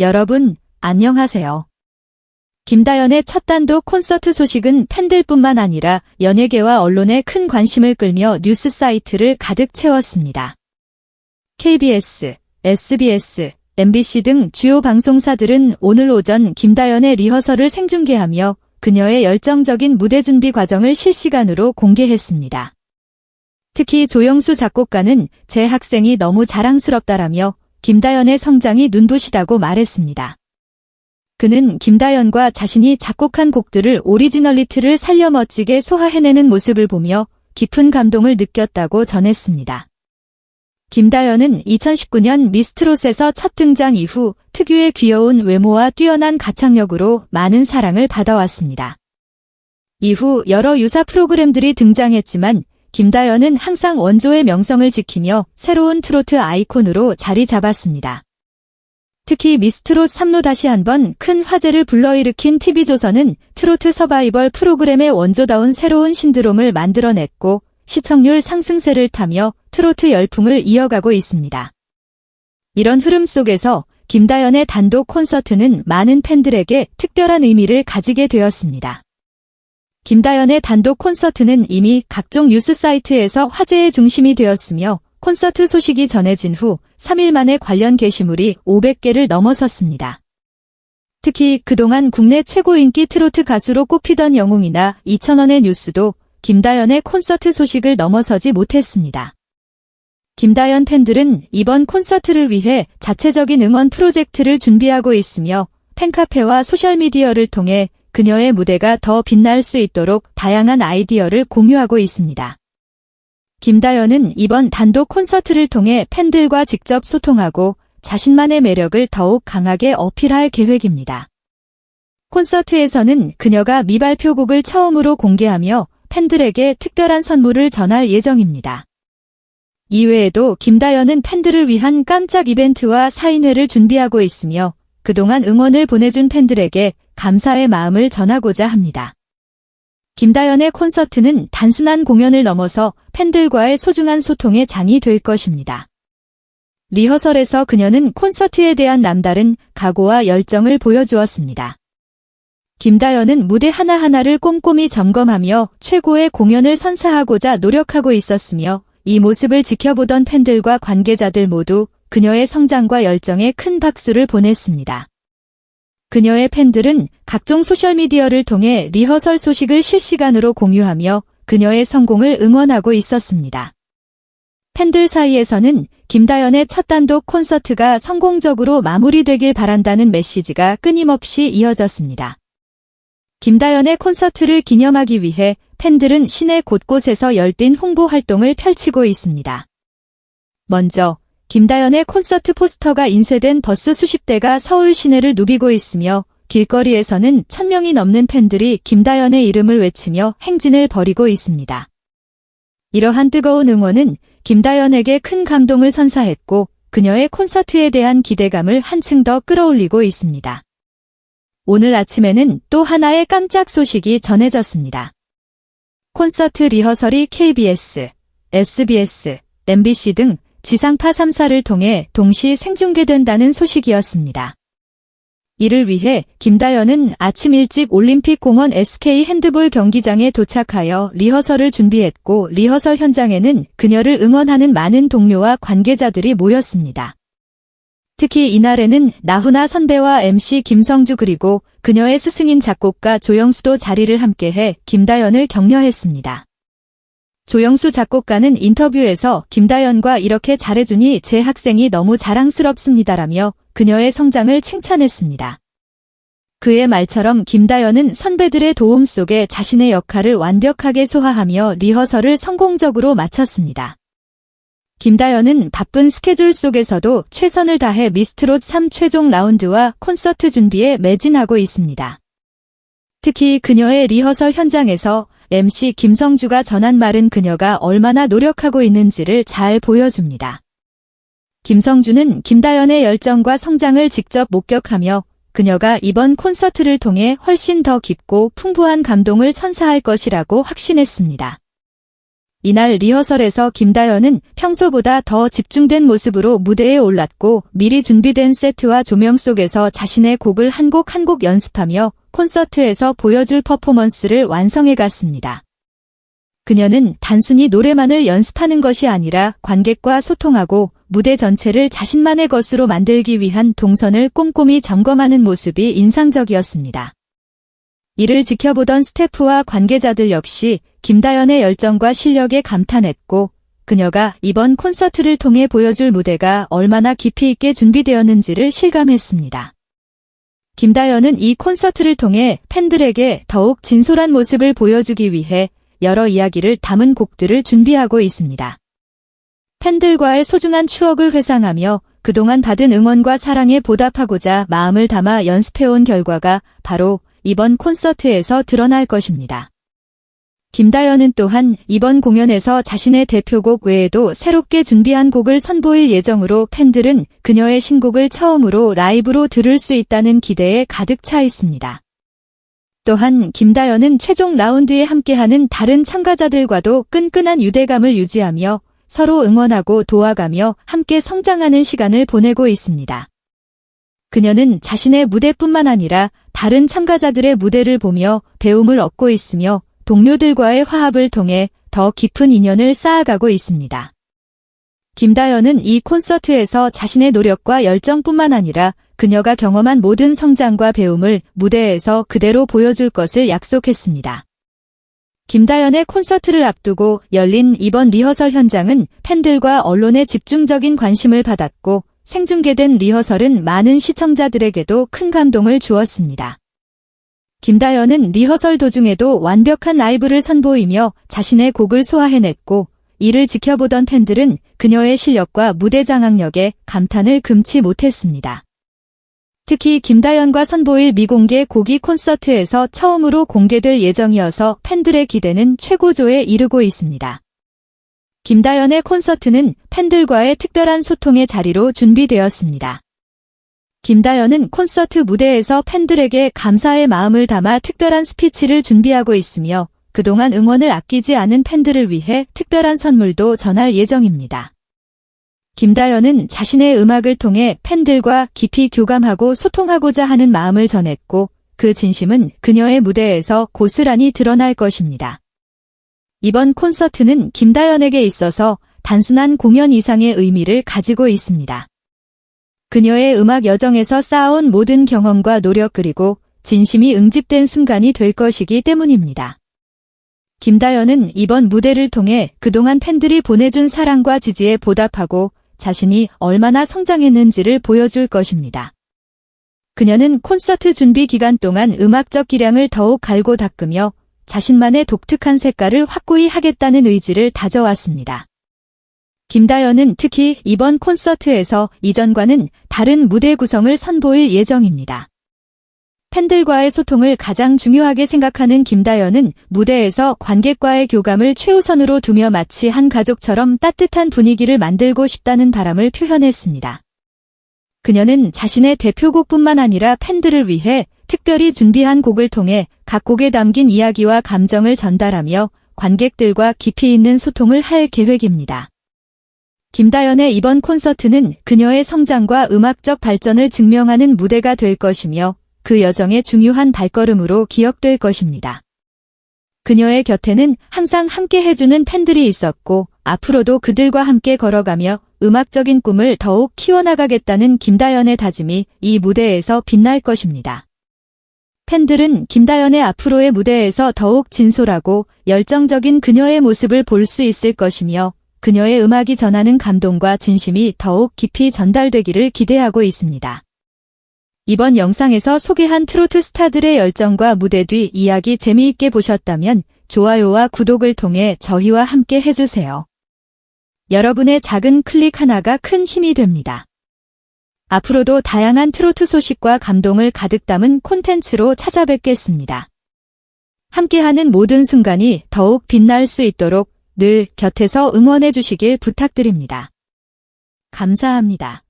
여러분, 안녕하세요. 김다연의 첫 단독 콘서트 소식은 팬들뿐만 아니라 연예계와 언론의 큰 관심을 끌며 뉴스 사이트를 가득 채웠습니다. KBS, SBS, MBC 등 주요 방송사들은 오늘 오전 김다연의 리허설을 생중계하며 그녀의 열정적인 무대 준비 과정을 실시간으로 공개했습니다. 특히 조영수 작곡가는 제 학생이 너무 자랑스럽다라며 김다연의 성장이 눈부시다고 말했습니다. 그는 김다연과 자신이 작곡한 곡들을 오리지널리티를 살려 멋지게 소화해내는 모습을 보며 깊은 감동을 느꼈다고 전했습니다. 김다연은 2019년 미스트롯에서 첫 등장 이후 특유의 귀여운 외모와 뛰어난 가창력으로 많은 사랑을 받아왔습니다. 이후 여러 유사 프로그램들이 등장했지만 김다연은 항상 원조의 명성을 지키며 새로운 트로트 아이콘으로 자리 잡았습니다. 특히 미스트롯 3로 다시 한번 큰 화제를 불러일으킨 TV조선은 트로트 서바이벌 프로그램의 원조다운 새로운 신드롬을 만들어냈고 시청률 상승세를 타며 트로트 열풍을 이어가고 있습니다. 이런 흐름 속에서 김다연의 단독 콘서트는 많은 팬들에게 특별한 의미를 가지게 되었습니다. 김다연의 단독 콘서트는 이미 각종 뉴스 사이트에서 화제의 중심이 되었으며 콘서트 소식이 전해진 후 3일 만에 관련 게시물이 500개를 넘어섰습니다. 특히 그동안 국내 최고 인기 트로트 가수로 꼽히던 영웅이나 2,000원의 뉴스도 김다연의 콘서트 소식을 넘어서지 못했습니다. 김다연 팬들은 이번 콘서트를 위해 자체적인 응원 프로젝트를 준비하고 있으며 팬카페와 소셜미디어를 통해 그녀의 무대가 더 빛날 수 있도록 다양한 아이디어를 공유하고 있습니다. 김다연은 이번 단독 콘서트를 통해 팬들과 직접 소통하고 자신만의 매력을 더욱 강하게 어필할 계획입니다. 콘서트에서는 그녀가 미발표곡을 처음으로 공개하며 팬들에게 특별한 선물을 전할 예정입니다. 이외에도 김다연은 팬들을 위한 깜짝 이벤트와 사인회를 준비하고 있으며 그동안 응원을 보내준 팬들에게 감사의 마음을 전하고자 합니다. 김다연의 콘서트는 단순한 공연을 넘어서 팬들과의 소중한 소통의 장이 될 것입니다. 리허설에서 그녀는 콘서트에 대한 남다른 각오와 열정을 보여주었습니다. 김다연은 무대 하나하나를 꼼꼼히 점검하며 최고의 공연을 선사하고자 노력하고 있었으며 이 모습을 지켜보던 팬들과 관계자들 모두 그녀의 성장과 열정에 큰 박수를 보냈습니다. 그녀의 팬들은 각종 소셜미디어를 통해 리허설 소식을 실시간으로 공유하며 그녀의 성공을 응원하고 있었습니다. 팬들 사이에서는 김다연의 첫 단독 콘서트가 성공적으로 마무리되길 바란다는 메시지가 끊임없이 이어졌습니다. 김다연의 콘서트를 기념하기 위해 팬들은 시내 곳곳에서 열띤 홍보 활동을 펼치고 있습니다. 먼저 김다연의 콘서트 포스터가 인쇄된 버스 수십 대가 서울 시내를 누비고 있으며 길거리에서는 천명이 넘는 팬들이 김다연의 이름을 외치며 행진을 벌이고 있습니다. 이러한 뜨거운 응원은 김다연에게 큰 감동을 선사했고 그녀의 콘서트에 대한 기대감을 한층 더 끌어올리고 있습니다. 오늘 아침에는 또 하나의 깜짝 소식이 전해졌습니다. 콘서트 리허설이 KBS, SBS, MBC 등 지상파 3사를 통해 동시 생중계된다는 소식이었습니다. 이를 위해 김다연은 아침 일찍 올림픽 공원 SK 핸드볼 경기장에 도착하여 리허설을 준비했고 리허설 현장에는 그녀를 응원하는 많은 동료와 관계자들이 모였습니다. 특히 이날에는 나훈아 선배와 MC 김성주 그리고 그녀의 스승인 작곡가 조영수도 자리를 함께해 김다연을 격려했습니다. 조영수 작곡가는 인터뷰에서 김다연과 이렇게 잘해주니 제 학생이 너무 자랑스럽습니다라며 그녀의 성장을 칭찬했습니다. 그의 말처럼 김다연은 선배들의 도움 속에 자신의 역할을 완벽하게 소화하며 리허설을 성공적으로 마쳤습니다. 김다연은 바쁜 스케줄 속에서도 최선을 다해 미스트롯 3 최종 라운드와 콘서트 준비에 매진하고 있습니다. 특히 그녀의 리허설 현장에서 MC 김성주가 전한 말은 그녀가 얼마나 노력하고 있는지를 잘 보여줍니다. 김성주는 김다연의 열정과 성장을 직접 목격하며 그녀가 이번 콘서트를 통해 훨씬 더 깊고 풍부한 감동을 선사할 것이라고 확신했습니다. 이날 리허설에서 김다연은 평소보다 더 집중된 모습으로 무대에 올랐고 미리 준비된 세트와 조명 속에서 자신의 곡을 한 곡 한 곡 연습하며 콘서트에서 보여줄 퍼포먼스를 완성해 갔습니다. 그녀는 단순히 노래만을 연습하는 것이 아니라 관객과 소통하고 무대 전체를 자신만의 것으로 만들기 위한 동선을 꼼꼼히 점검하는 모습이 인상적이었습니다. 이를 지켜보던 스태프와 관계자들 역시 김다연의 열정과 실력에 감탄했고 그녀가 이번 콘서트를 통해 보여줄 무대가 얼마나 깊이 있게 준비되었는지를 실감했습니다. 김다연은 이 콘서트를 통해 팬들에게 더욱 진솔한 모습을 보여주기 위해 여러 이야기를 담은 곡들을 준비하고 있습니다. 팬들과의 소중한 추억을 회상하며 그동안 받은 응원과 사랑에 보답하고자 마음을 담아 연습해온 결과가 바로 이번 콘서트에서 드러날 것입니다. 김다연은 또한 이번 공연에서 자신의 대표곡 외에도 새롭게 준비한 곡을 선보일 예정으로 팬들은 그녀의 신곡을 처음으로 라이브로 들을 수 있다는 기대에 가득 차 있습니다. 또한 김다연은 최종 라운드에 함께하는 다른 참가자들과도 끈끈한 유대감을 유지하며 서로 응원하고 도와가며 함께 성장하는 시간을 보내고 있습니다. 그녀는 자신의 무대뿐만 아니라 다른 참가자들의 무대를 보며 배움을 얻고 있으며 동료들과의 화합을 통해 더 깊은 인연을 쌓아가고 있습니다. 김다연은 이 콘서트에서 자신의 노력과 열정뿐만 아니라 그녀가 경험한 모든 성장과 배움을 무대에서 그대로 보여줄 것을 약속했습니다. 김다연의 콘서트를 앞두고 열린 이번 리허설 현장은 팬들과 언론의 집중적인 관심을 받았고 생중계된 리허설은 많은 시청자들에게도 큰 감동을 주었습니다. 김다연은 리허설 도중에도 완벽한 라이브를 선보이며 자신의 곡을 소화해냈고 이를 지켜보던 팬들은 그녀의 실력과 무대 장악력에 감탄을 금치 못했습니다. 특히 김다연과 선보일 미공개 고기 콘서트에서 처음으로 공개될 예정이어서 팬들의 기대는 최고조에 이르고 있습니다. 김다연의 콘서트는 팬들과의 특별한 소통의 자리로 준비되었습니다. 김다연은 콘서트 무대에서 팬들에게 감사의 마음을 담아 특별한 스피치를 준비하고 있으며 그동안 응원을 아끼지 않은 팬들을 위해 특별한 선물도 전할 예정입니다. 김다연은 자신의 음악을 통해 팬들과 깊이 교감하고 소통하고자 하는 마음을 전했고 그 진심은 그녀의 무대에서 고스란히 드러날 것입니다. 이번 콘서트는 김다연에게 있어서 단순한 공연 이상의 의미를 가지고 있습니다. 그녀의 음악 여정에서 쌓아온 모든 경험과 노력 그리고 진심이 응집된 순간이 될 것이기 때문입니다. 김다연은 이번 무대를 통해 그동안 팬들이 보내준 사랑과 지지에 보답하고 자신이 얼마나 성장했는지를 보여줄 것입니다. 그녀는 콘서트 준비 기간 동안 음악적 기량을 더욱 갈고 닦으며 자신만의 독특한 색깔을 확고히 하겠다는 의지를 다져왔습니다. 김다연은 특히 이번 콘서트에서 이전과는 다른 무대 구성을 선보일 예정입니다. 팬들과의 소통을 가장 중요하게 생각하는 김다연은 무대에서 관객과의 교감을 최우선으로 두며 마치 한 가족처럼 따뜻한 분위기를 만들고 싶다는 바람을 표현했습니다. 그녀는 자신의 대표곡뿐만 아니라 팬들을 위해 특별히 준비한 곡을 통해 각 곡에 담긴 이야기와 감정을 전달하며 관객들과 깊이 있는 소통을 할 계획입니다. 김다연의 이번 콘서트는 그녀의 성장과 음악적 발전을 증명하는 무대가 될 것이며 그 여정의 중요한 발걸음으로 기억될 것입니다. 그녀의 곁에는 항상 함께 해주는 팬들이 있었고 앞으로도 그들과 함께 걸어가며 음악적인 꿈을 더욱 키워나가겠다는 김다연의 다짐이 이 무대에서 빛날 것입니다. 팬들은 김다연의 앞으로의 무대에서 더욱 진솔하고 열정적인 그녀의 모습을 볼 수 있을 것이며 그녀의 음악이 전하는 감동과 진심이 더욱 깊이 전달되기를 기대하고 있습니다. 이번 영상에서 소개한 트로트 스타들의 열정과 무대 뒤 이야기 재미있게 보셨다면 좋아요와 구독을 통해 저희와 함께 해주세요. 여러분의 작은 클릭 하나가 큰 힘이 됩니다. 앞으로도 다양한 트로트 소식과 감동을 가득 담은 콘텐츠로 찾아뵙겠습니다. 함께하는 모든 순간이 더욱 빛날 수 있도록 늘 곁에서 응원해 주시길 부탁드립니다. 감사합니다.